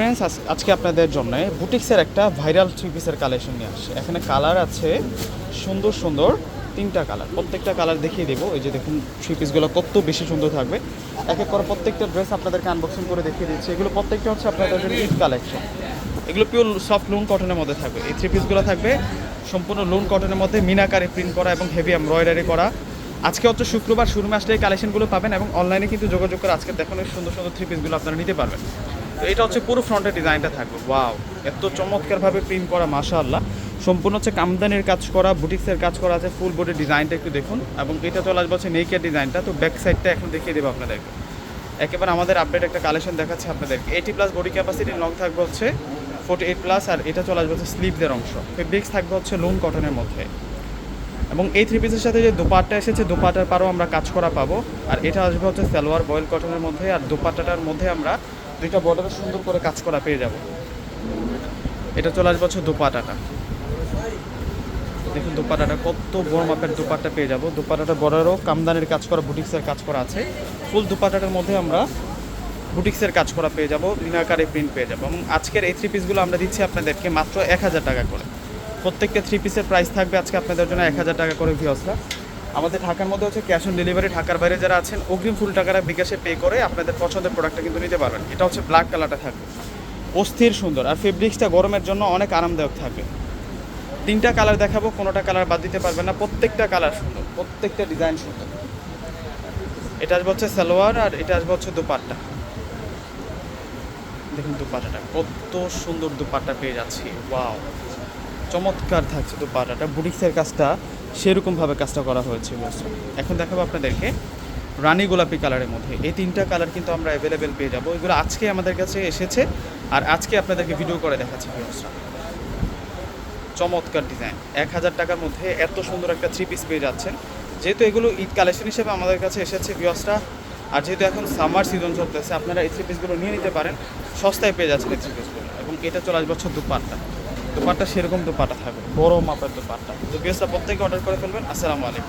Friends আজকে আপনাদের জন্য বুটিক্সের একটা ভাইরাল থ্রি পিসের কালেকশন নিয়ে আসছে। এখানে কালার আছে সুন্দর সুন্দর তিনটা কালার প্রত্যেকটা কালার দেখিয়ে দেবো। এই যে দেখুন থ্রি পিসগুলো কত বেশি সুন্দর থাকবে। এক এক করে প্রত্যেকটা ড্রেস আপনাদেরকে আনবক্সিং করে দেখিয়ে দিচ্ছি। এগুলো প্রত্যেকটা হচ্ছে আপনাদের ঈদ কালেকশন এগুলো পিওর সফট লুন কটনের মধ্যে থাকবে। এই থ্রি পিসগুলো থাকবে সম্পূর্ণ লুন কটনের মধ্যে মিনাকারে প্রিন্ট করা এবং হেভি এমব্রয়ডারি করা। আজকে হচ্ছে শুক্রবার, শুরু আসলে এই কালেকশনগুলো পাবেন এবং অনলাইনে কিন্তু যোগাযোগ করে আজকে দেখানোর সুন্দর সুন্দর থ্রি পিসগুলো আপনারা নিতে পারবেন। তো এটা হচ্ছে পুরো ফ্রন্টের ডিজাইনটা থাকবে। ওয়াও এত চমৎকারভাবে প্রিন্ট করা, মাশাআল্লাহ। সম্পূর্ণ হচ্ছে কামদানির কাজ করা, বুটিক্সের কাজ করা আছে ফুল বডি ডিজাইনটা একটু দেখুন। এবং এটা চলে আসবে হচ্ছে নেকের ডিজাইনটা তো ব্যাক সাইডটা এখন দেখিয়ে দেবো আপনাদেরকে। একেবারে আমাদের আপডেট একটা কালেকশন দেখাচ্ছে আপনাদেরকে। Eighty plus body capacity long থাকবে হচ্ছে ফোর্টি এইট প্লাস আর এটা চলে আসবে হচ্ছে স্লিভদের অংশ। ফেব্রিক্স থাকবে হচ্ছে লোন কটনের মধ্যে। এবং এই থ্রি পিসের সাথে যে দোপাট্টা এসেছে, দোপাট্টার পারও আমরা কাজ করা পাবো। আর এটা আসবে হচ্ছে সালোয়ার বয়েল কটনের মধ্যে। আর দোপাট্টাটার মধ্যে আমরা দুইটা বর্ডারে সুন্দর করে কাজ করা পেয়ে যাব। এটা চলে আসবে হচ্ছে দোপাটাটা। দেখুন দোপাটাটা কত বড় মাপের দোপাট্টা পেয়ে যাব। দোপাটাটা বড়ারও কামদানের কাজ করা বুটিক্সের কাজ করা আছে। ফুল দোপাটাটার মধ্যে আমরা বুটিক্সের কাজ করা পেয়ে যাব বিনাকারে প্রিন্ট পেয়ে যাব। এবং আজকের এই থ্রি পিসগুলো আমরা দিচ্ছি আপনাদেরকে মাত্র এক হাজার টাকা করে। প্রত্যেকটা থ্রি পিসের প্রাইস থাকবে আজকে আপনাদের জন্য এক হাজার টাকা করে ভিওসরা আমাদের ঢাকার মধ্যে হচ্ছে ক্যাশ অন ডেলিভারি ঢাকার বাইরে যারা আছেন, অগ্রিম ফুল টাকাটা বিকাশে পে করে আপনাদের পছন্দের প্রোডাক্টটা কিন্তু নিতে পারবেন। এটা হচ্ছে ব্ল্যাক কালারটা থাকবে। অস্থির সুন্দর। আর ফেব্রিক্সটা গরমের জন্য অনেক আরামদায়ক থাকবে। তিনটা কালার দেখাবো, কোনোটা কালার বাদ দিতে পারবেন না। প্রত্যেকটা কালার সুন্দর, প্রত্যেকটা ডিজাইন সুন্দর। এটা আসবে হচ্ছে সালোয়ার আর এটা আসবে হচ্ছে দুপাট্টা। দেখুন দুপাটাটা কত সুন্দর দুপাট্টা পেয়ে যাচ্ছি। ওয়াও চমৎকার থাকছে দুপাটাটা বুটিক্সের কাজটা সেরকমভাবে কাজটা করা হয়েছে বস্ত্র এখন দেখাবো আপনাদেরকে রানী গোলাপি কালারের মধ্যে। এই তিনটা কালার কিন্তু আমরা অ্যাভেলেবেল পেয়ে যাব। এগুলো আজকে আমাদের কাছে এসেছে আর আজকে আপনাদেরকে ভিডিও করে দেখাচ্ছি বস্ত্রা চমৎকার ডিজাইন এক হাজার টাকার মধ্যে এত সুন্দর একটা থ্রি পিস পেয়ে যাচ্ছেন। যেহেতু এগুলো ঈদ কালেকশন হিসেবে আমাদের কাছে এসেছে ভিওসটা আর যেহেতু এখন সামার সিজন চলতেছে, আপনারা এই থ্রি পিসগুলো নিয়ে নিতে পারেন। সস্তায় পেয়ে যাচ্ছেন এই থ্রি পিসগুলো এবং এটা চলে আসবে হচ্ছে দুপাট্টা। দুপাট্টা সেরকম দুপাট্টা থাকবে। বড় মাপের দুপাট্টা। তো ভিওসটা প্রত্যেকে অর্ডার করে ফেলবেন। আসসালামু আলাইকুম।